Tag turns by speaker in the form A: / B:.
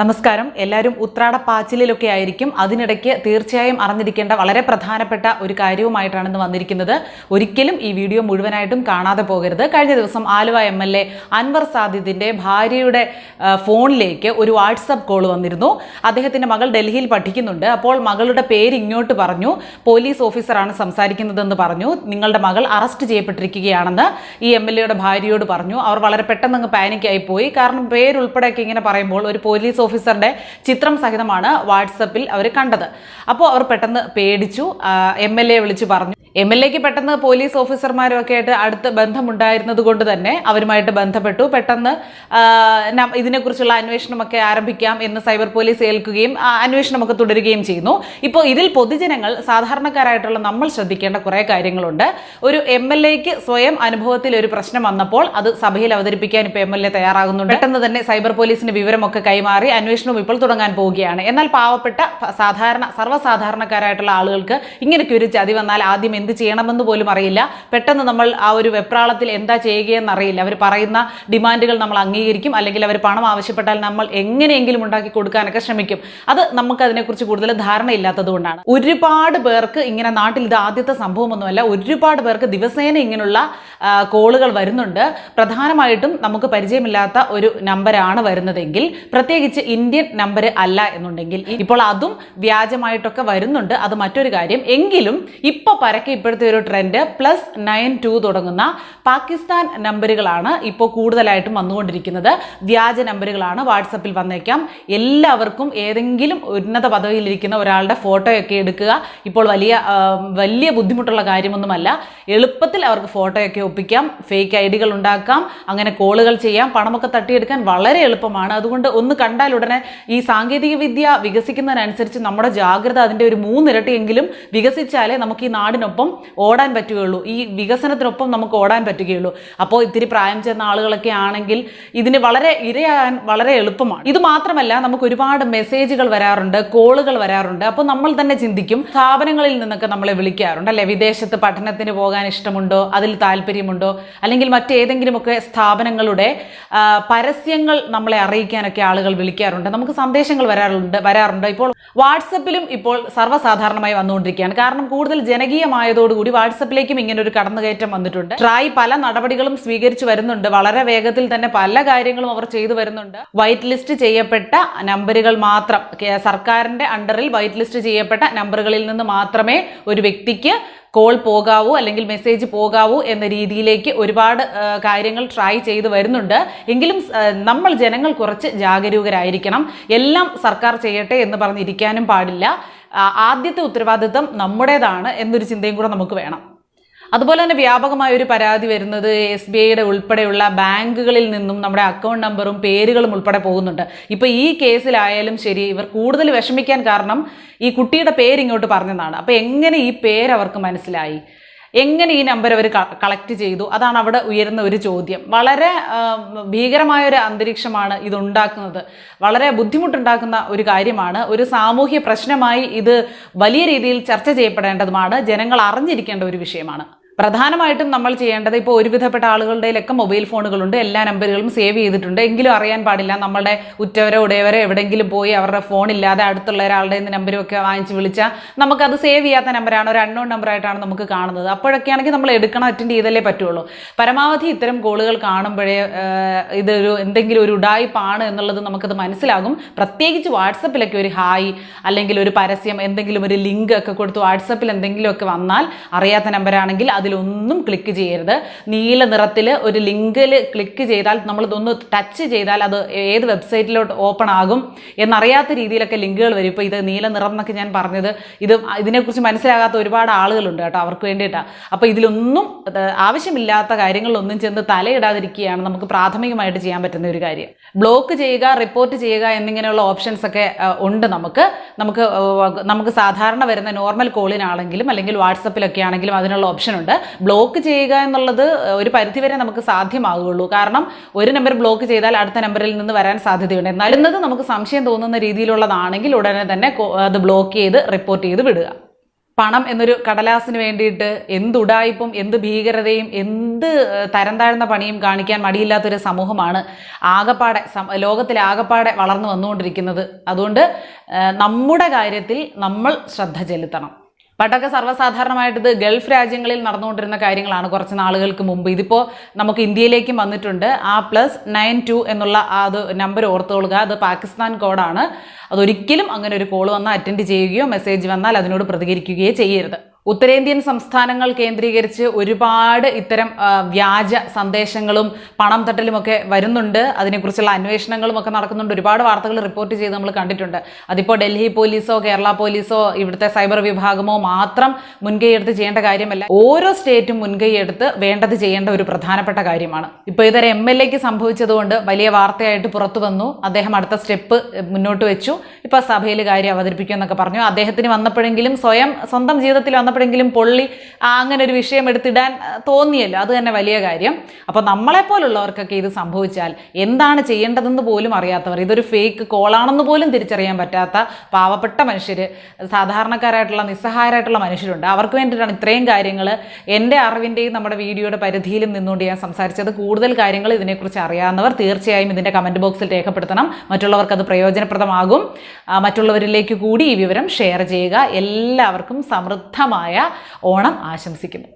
A: നമസ്കാരം. എല്ലാവരും ഉത്രാട പാച്ചിലൊക്കെ ആയിരിക്കും. അതിനിടയ്ക്ക് തീർച്ചയായും അറിഞ്ഞിരിക്കേണ്ട വളരെ പ്രധാനപ്പെട്ട ഒരു കാര്യവുമായിട്ടാണ് ഇന്ന് വന്നിരിക്കുന്നത്. ഒരിക്കലും ഈ വീഡിയോ മുഴുവനായിട്ടും കാണാതെ പോകരുത്. കഴിഞ്ഞ ദിവസം Aluva M L A Anvar സാദിദിന്റെ ഭാര്യയുടെ ഫോണിലേക്ക് ഒരു വാട്സപ്പ് കോൾ വന്നിരുന്നു. അദ്ദേഹത്തിന്റെ മകൾ ഡൽഹിയിൽ പഠിക്കുന്നുണ്ട്. അപ്പോൾ മകളുടെ പേര് ഇങ്ങോട്ട് പറഞ്ഞു. പോലീസ് ഓഫീസറാണ് സംസാരിക്കുന്നതെന്ന് പറഞ്ഞു. നിങ്ങളുടെ മകൾ അറസ്റ്റ് ചെയ്യപ്പെട്ടിരിക്കുകയാണെന്ന് ഈ എം എൽ എയുടെ ഭാര്യയോട് പറഞ്ഞു. അവർ വളരെ പെട്ടെന്ന് അങ്ങ് പാനിക്കായി പോയി. കാരണം പേരുൾപ്പെടെയൊക്കെ ഇങ്ങനെ പറയുമ്പോൾ ഒരു പോലീസ് ഓഫീസറുടെ ചിത്രം സഹിതമാണ് വാട്സപ്പിൽ അവർ കണ്ടത്. അപ്പോൾ അവർ പെട്ടെന്ന് പേടിച്ചു. എം എൽ എ വിളിച്ചു പറഞ്ഞു. എം എൽ എക്ക് പെട്ടെന്ന് പോലീസ് ഓഫീസർമാരും ഒക്കെ ആയിട്ട് അടുത്ത് ബന്ധമുണ്ടായിരുന്നത് കൊണ്ട് തന്നെ അവരുമായിട്ട് ബന്ധപ്പെട്ടു. പെട്ടെന്ന് ഇതിനെക്കുറിച്ചുള്ള അന്വേഷണമൊക്കെ ആരംഭിക്കാം എന്ന് സൈബർ പോലീസ് ഏൽക്കുകയും അന്വേഷണമൊക്കെ തുടരുകയും ചെയ്യുന്നു. ഇപ്പോൾ ഇതിൽ പൊതുജനങ്ങൾ സാധാരണക്കാരായിട്ടുള്ള നമ്മൾ ശ്രദ്ധിക്കേണ്ട കുറേ കാര്യങ്ങളുണ്ട്. ഒരു എം എൽ എക്ക് സ്വയം അനുഭവത്തിൽ ഒരു പ്രശ്നം വന്നപ്പോൾ അത് സഭയിൽ അവതരിപ്പിക്കാൻ ഇപ്പോൾ എം എൽ എ തയ്യാറാകുന്നുണ്ട്. പെട്ടെന്ന് തന്നെ സൈബർ പോലീസിന് വിവരമൊക്കെ കൈമാറി അന്വേഷണവും ഇപ്പോൾ തുടങ്ങാൻ പോവുകയാണ്. എന്നാൽ പാവപ്പെട്ട സാധാരണ സർവസാധാരണക്കാരായിട്ടുള്ള ആളുകൾക്ക് ഇങ്ങനെയൊക്കെ ഒരു ചതി വന്നാൽ ആദ്യം എന്ത് ചെയ്യണമെന്ന് പോലും അറിയില്ല. പെട്ടെന്ന് നമ്മൾ ആ ഒരു വെപ്രാളത്തിൽ എന്താ ചെയ്യുകയെന്ന് അറിയില്ല. അവർ പറയുന്ന ഡിമാൻഡുകൾ നമ്മൾ അംഗീകരിക്കും. അല്ലെങ്കിൽ അവർ പണം ആവശ്യപ്പെട്ടാൽ നമ്മൾ എങ്ങനെയെങ്കിലും ഉണ്ടാക്കി കൊടുക്കാനൊക്കെ ശ്രമിക്കും. അത് നമുക്ക് അതിനെക്കുറിച്ച് കൂടുതൽ ധാരണയില്ലാത്തത് കൊണ്ടാണ്. ഒരുപാട് പേർക്ക് ഇങ്ങനെ നാട്ടിൽ ഇത് ആദ്യത്തെ സംഭവമൊന്നുമല്ല. ഒരുപാട് പേർക്ക് ദിവസേന ഇങ്ങനെയുള്ള കോളുകൾ വരുന്നുണ്ട്. പ്രധാനമായിട്ടും നമുക്ക് പരിചയമില്ലാത്ത ഒരു നമ്പറാണ് വരുന്നതെങ്കിൽ പ്രത്യേകിച്ച് ഇന്ത്യൻ നമ്പർ അല്ല എന്നുണ്ടെങ്കിൽ ഇപ്പോൾ അതും വ്യാജമായിട്ടൊക്കെ വരുന്നുണ്ട്. അത് മറ്റൊരു കാര്യം. എങ്കിലും ഇപ്പൊ പരക്കെ ഇപ്പോഴത്തെ ഒരു ട്രെൻഡ് പ്ലസ് നയൻ ടു തുടങ്ങുന്ന പാകിസ്ഥാൻ നമ്പറുകളാണ് ഇപ്പോൾ കൂടുതലായിട്ടും വന്നുകൊണ്ടിരിക്കുന്നത്. വ്യാജ നമ്പറുകളാണ് വാട്സപ്പിൽ വന്നേക്കാം. എല്ലാവർക്കും ഏതെങ്കിലും ഉന്നത പദവിയിലിരിക്കുന്ന ഒരാളുടെ ഫോട്ടോയൊക്കെ എടുക്കുക. ഇപ്പോൾ വലിയ വലിയ ബുദ്ധിമുട്ടുള്ള കാര്യമൊന്നുമല്ല. എളുപ്പത്തിൽ അവർക്ക് ഫോട്ടോയൊക്കെ ഒപ്പിക്കാം. ഫേക്ക് ഐ ഡികൾ ഉണ്ടാക്കാം. അങ്ങനെ കോളുകൾ ചെയ്യാം. പണമൊക്കെ തട്ടിയെടുക്കാൻ വളരെ എളുപ്പമാണ്. അതുകൊണ്ട് ഒന്ന് കണ്ടാൽ ഉടനെ ഈ സാങ്കേതിക വിദ്യ വികസിക്കുന്നതിനനുസരിച്ച് നമ്മുടെ ജാഗ്രത അതിന്റെ ഒരു മൂന്നിരട്ടിയെങ്കിലും വികസിച്ചാലേ നമുക്ക് ഈ നാടിനൊപ്പം ഓടാൻ പറ്റുകയുള്ളൂ. ഈ വികസനത്തിനൊപ്പം നമുക്ക് ഓടാൻ പറ്റുകയുള്ളൂ. അപ്പോൾ ഇത്തിരി പ്രായം ചെന്ന ആളുകളൊക്കെ ആണെങ്കിൽ ഇതിന് വളരെ ഇരയാകാൻ വളരെ എളുപ്പമാണ്. ഇത് മാത്രമല്ല നമുക്ക് ഒരുപാട് മെസ്സേജുകൾ വരാറുണ്ട് കോളുകൾ വരാറുണ്ട്. അപ്പോൾ നമ്മൾ തന്നെ ചിന്തിക്കും സ്ഥാപനങ്ങളിൽ നിന്നൊക്കെ നമ്മളെ വിളിക്കാറുണ്ട്. അല്ലെ? വിദേശത്ത് പഠനത്തിന് പോകാൻ ഇഷ്ടമുണ്ടോ? അതിൽ താല്പര്യമുണ്ടോ? അല്ലെങ്കിൽ മറ്റേതെങ്കിലുമൊക്കെ സ്ഥാപനങ്ങളുടെ പരസ്യങ്ങൾ നമ്മളെ അറിയിക്കാനൊക്കെ ആളുകൾ വിളിക്കാറുണ്ട് നമുക്ക് സന്ദേശങ്ങൾ വരാറുണ്ട് വരാറുണ്ട്. ഇപ്പോൾ വാട്സപ്പിലും ഇപ്പോൾ സർവസാധാരണമായി വന്നുകൊണ്ടിരിക്കുകയാണ്. കാരണം കൂടുതൽ ജനകീയമായതോടുകൂടി വാട്സപ്പിലേക്കും ഇങ്ങനെ ഒരു കടന്നുകയറ്റം വന്നിട്ടുണ്ട്. ട്രായ് പല നടപടികളും സ്വീകരിച്ചു വരുന്നുണ്ട്. വളരെ വേഗത്തിൽ തന്നെ പല കാര്യങ്ങളും അവർ ചെയ്തു വരുന്നുണ്ട്. വൈറ്റ് ലിസ്റ്റ് ചെയ്യപ്പെട്ട നമ്പറുകൾ മാത്രം സർക്കാരിന്റെ അണ്ടറിൽ വൈറ്റ് ലിസ്റ്റ് ചെയ്യപ്പെട്ട നമ്പറുകളിൽ നിന്ന് മാത്രമേ ഒരു വ്യക്തിക്ക് കോൾ പോകാവൂ അല്ലെങ്കിൽ മെസ്സേജ് പോകാവൂ എന്ന രീതിയിലേക്ക് ഒരുപാട് കാര്യങ്ങൾ ട്രൈ ചെയ്ത് വരുന്നുണ്ട്. എങ്കിലും നമ്മൾ ജനങ്ങൾ കുറച്ച് ജാഗരൂകരായിരിക്കണം. എല്ലാം സർക്കാർ ചെയ്യട്ടെ എന്ന് പറഞ്ഞിരിക്കാനും പാടില്ല. ആദ്യത്തെ ഉത്തരവാദിത്തം നമ്മുടേതാണ് എന്നൊരു ചിന്തയും കൂടെ നമുക്ക് വേണം. അതുപോലെ തന്നെ വ്യാപകമായ ഒരു പരാതി വരുന്നത് എസ് ബി ഐയുടെ ഉൾപ്പെടെയുള്ള ബാങ്കുകളിൽ നിന്നും നമ്മുടെ അക്കൗണ്ട് നമ്പറും പേരുകളും ഉൾപ്പെടെ പോകുന്നുണ്ട്. ഇപ്പൊ ഈ കേസിലായാലും ശരി ഇവർ കൂടുതൽ വിഷമിക്കാൻ കാരണം ഈ കുട്ടിയുടെ പേര് ഇങ്ങോട്ട് പറഞ്ഞതാണ്. അപ്പോൾ എങ്ങനെ ഈ പേര് അവർക്ക് മനസ്സിലായി? എങ്ങനെ ഈ നമ്പർ അവർ കളക്ട് ചെയ്തു? അതാണ് അവിടെ ഉയരുന്ന ഒരു ചോദ്യം. വളരെ ഭീകരമായ ഒരു അന്തരീക്ഷമാണ് ഇതുണ്ടാക്കുന്നത് വളരെ ബുദ്ധിമുട്ടുണ്ടാക്കുന്ന ഒരു കാര്യമാണ്. ഒരു സാമൂഹ്യ പ്രശ്നമായി ഇത് വലിയ രീതിയിൽ ചർച്ച ചെയ്യപ്പെടേണ്ടതുമാണ്. ജനങ്ങൾ അറിഞ്ഞിരിക്കേണ്ട ഒരു വിഷയമാണ്. പ്രധാനമായിട്ടും നമ്മൾ ചെയ്യേണ്ടത് ഇപ്പോൾ ഒരുവിധപ്പെട്ട ആളുകളുടെയിലൊക്കെ മൊബൈൽ ഫോണുകളുണ്ട്. എല്ലാ നമ്പറുകളും സേവ് ചെയ്തിട്ടുണ്ട്. എങ്കിലും അറിയാൻ പാടില്ല. നമ്മളുടെ ഉറ്റവരോ ഉടയവരോ എവിടെയെങ്കിലും പോയി അവരുടെ ഫോൺ ഇല്ലാതെ അടുത്തുള്ള ഒരാളുടെ നമ്പരും ഒക്കെ വാങ്ങിച്ച് വിളിച്ചാൽ നമുക്കത് സേവ് ചെയ്യാത്ത നമ്പറാണ് ഒരു അൺനോൺ നമ്പറായിട്ടാണ് നമുക്ക് കാണുന്നത്. അപ്പോഴൊക്കെയാണെങ്കിൽ നമ്മൾ എടുക്കണം അറ്റൻഡ് ചെയ്തല്ലേ പറ്റുള്ളൂ. പരമാവധി ഇത്തരം കോളുകൾ കാണുമ്പോഴേ ഇതൊരു എന്തെങ്കിലും ഒരു ഉടായ്പാണ് എന്നുള്ളത് നമുക്കത് മനസ്സിലാകും. പ്രത്യേകിച്ച് വാട്സപ്പിലൊക്കെ ഒരു ഹായ് അല്ലെങ്കിൽ ഒരു പരസ്യം എന്തെങ്കിലും ഒരു ലിങ്ക് ഒക്കെ കൊടുത്ത് വാട്സപ്പിൽ എന്തെങ്കിലുമൊക്കെ വന്നാൽ അറിയാത്ത നമ്പറാണെങ്കിൽ അതിലൊന്നും ക്ലിക്ക് ചെയ്യരുത്. നീല നിറത്തിൽ ഒരു ലിങ്കിൽ ക്ലിക്ക് ചെയ്താൽ നമ്മളിതൊന്ന് ടച്ച് ചെയ്താൽ അത് ഏത് വെബ്സൈറ്റിലോട്ട് ഓപ്പൺ ആകും എന്നറിയാത്ത രീതിയിലൊക്കെ ലിങ്കുകൾ വരും. ഇപ്പോൾ ഇത് നീല നിറം എന്നൊക്കെ ഞാൻ പറഞ്ഞത് ഇത് ഇതിനെക്കുറിച്ച് മനസ്സിലാകാത്ത ഒരുപാട് ആളുകളുണ്ട് കേട്ടോ അവർക്ക് വേണ്ടിയിട്ടാണ് അപ്പോൾ ഇതിലൊന്നും ആവശ്യമില്ലാത്ത കാര്യങ്ങളിലൊന്നും ചെന്ന് തലയിടാതിരിക്കുകയാണ് നമുക്ക് പ്രാഥമികമായിട്ട് ചെയ്യാൻ പറ്റുന്ന ഒരു കാര്യം. ബ്ലോക്ക് ചെയ്യുക റിപ്പോർട്ട് ചെയ്യുക എന്നിങ്ങനെയുള്ള ഓപ്ഷൻസ് ഒക്കെ ഉണ്ട് നമുക്ക്. നമുക്ക് നമുക്ക് സാധാരണ വരുന്ന നോർമൽ കോളിനാണെങ്കിലും അല്ലെങ്കിൽ വാട്സപ്പിലൊക്കെ ആണെങ്കിലും അതിനുള്ള ഓപ്ഷൻ ഉണ്ട്. ബ്ലോക്ക് ചെയ്യുക എന്നുള്ളത് ഒരു പരിധിവരെ നമുക്ക് സാധ്യമാകുകയുള്ളൂ കാരണം ഒരു നമ്പർ ബ്ലോക്ക് ചെയ്താൽ അടുത്ത നമ്പറിൽ നിന്ന് വരാൻ സാധ്യതയുണ്ട്. എന്നാലുന്നത് നമുക്ക് സംശയം തോന്നുന്ന രീതിയിലുള്ളതാണെങ്കിൽ ഉടനെ തന്നെ അത് ബ്ലോക്ക് ചെയ്ത് റിപ്പോർട്ട് ചെയ്ത് വിടുക. പണം എന്നൊരു കടലാസിന് വേണ്ടിയിട്ട് എന്തുടായ്പും എന്ത് ഭീകരതയും എന്ത് തരം താഴ്ന്ന പണിയും കാണിക്കാൻ മടിയില്ലാത്തൊരു സമൂഹമാണ് ആകപ്പാടെ ലോകത്തിലെ ആകപ്പാടെ വളർന്നു വന്നുകൊണ്ടിരിക്കുന്നത്. അതുകൊണ്ട് നമ്മുടെ കാര്യത്തിൽ നമ്മൾ ശ്രദ്ധ ചെലുത്തണം. പണ്ടൊക്കെ സർവസാധാരണമായിട്ട് ഇത് ഗൾഫ് രാജ്യങ്ങളിൽ നടന്നുകൊണ്ടിരുന്ന കാര്യങ്ങളാണ് കുറച്ച് നാളുകൾക്ക് മുമ്പ്. ഇതിപ്പോൾ നമുക്ക് ഇന്ത്യയിലേക്കും വന്നിട്ടുണ്ട്. ആ പ്ലസ് നയൻ ടു എന്നുള്ള ആ അത് നമ്പർ ഓർത്തുകൊള്ളുക അത് പാകിസ്ഥാൻ കോഡാണ്. അതൊരിക്കലും അങ്ങനെ ഒരു കോൾ വന്നാൽ അറ്റൻഡ് ചെയ്യുകയോ മെസ്സേജ് വന്നാൽ അതിനോട് പ്രതികരിക്കുകയോ ചെയ്യരുത്. ഉത്തരേന്ത്യൻ സംസ്ഥാനങ്ങൾ കേന്ദ്രീകരിച്ച് ഒരുപാട് ഇത്തരം വ്യാജ സന്ദേശങ്ങളും പണം തട്ടലുമൊക്കെ വരുന്നുണ്ട്. അതിനെക്കുറിച്ചുള്ള അന്വേഷണങ്ങളും ഒക്കെ നടക്കുന്നുണ്ട്. ഒരുപാട് വാർത്തകൾ റിപ്പോർട്ട് ചെയ്ത് നമ്മൾ കണ്ടിട്ടുണ്ട്. അതിപ്പോൾ ഡൽഹി പോലീസോ കേരള പോലീസോ ഇവിടുത്തെ സൈബർ വിഭാഗമോ മാത്രം മുൻകൈയെടുത്ത് ചെയ്യേണ്ട കാര്യമല്ല. ഓരോ സ്റ്റേറ്റും മുൻകൈയെടുത്ത് വേണ്ടത് ചെയ്യേണ്ട ഒരു പ്രധാനപ്പെട്ട കാര്യമാണ്. ഇപ്പോൾ ഇതൊരു എം എൽ എക്ക് സംഭവിച്ചതുകൊണ്ട് വലിയ വാർത്തയായിട്ട് പുറത്തു വന്നു. അദ്ദേഹം അടുത്ത സ്റ്റെപ്പ് മുന്നോട്ട് വെച്ചു. ഇപ്പോൾ സഭയിൽ കാര്യം അവതരിപ്പിക്കുമെന്നൊക്കെ പറഞ്ഞു. അദ്ദേഹത്തിന് വന്നപ്പോഴെങ്കിലും സ്വയം സ്വന്തം ജീവിതത്തിൽ വന്നപ്പോഴെങ്കിലും പൊള്ളി അങ്ങനെ ഒരു വിഷയം എടുത്തിടാൻ തോന്നിയല്ലോ. അത് തന്നെ വലിയ കാര്യം. അപ്പോൾ നമ്മളെപ്പോലുള്ളവർക്കൊക്കെ ഇത് സംഭവിച്ചാൽ എന്താണ് ചെയ്യേണ്ടതെന്ന് പോലും അറിയാത്തവർ ഇതൊരു ഫേക്ക് കോളാണെന്ന് പോലും തിരിച്ചറിയാൻ പറ്റാത്ത പാവപ്പെട്ട മനുഷ്യർ സാധാരണക്കാരായിട്ടുള്ള നിസ്സഹായരായിട്ടുള്ള മനുഷ്യരുണ്ട്. അവർക്ക് വേണ്ടിയിട്ടാണ് ഇത്രയും കാര്യങ്ങൾ എന്റെ അറിവിന്റെയും നമ്മുടെ വീഡിയോയുടെ പരിധിയിലും നിന്നുകൊണ്ട് ഞാൻ സംസാരിച്ചത്. കൂടുതൽ കാര്യങ്ങൾ ഇതിനെക്കുറിച്ച് അറിയാവുന്നവർ തീർച്ചയായും ഇതിന്റെ കമന്റ് ബോക്സിൽ രേഖപ്പെടുത്തണം. മറ്റുള്ളവർക്ക് അത് പ്രയോജനപ്രദമാകും. മറ്റുള്ളവരിലേക്ക് കൂടി ഈ വിവരം ഷെയർ ചെയ്യുക. എല്ലാവർക്കും സമൃദ്ധമായ ഓണം ആശംസിക്കുന്നു.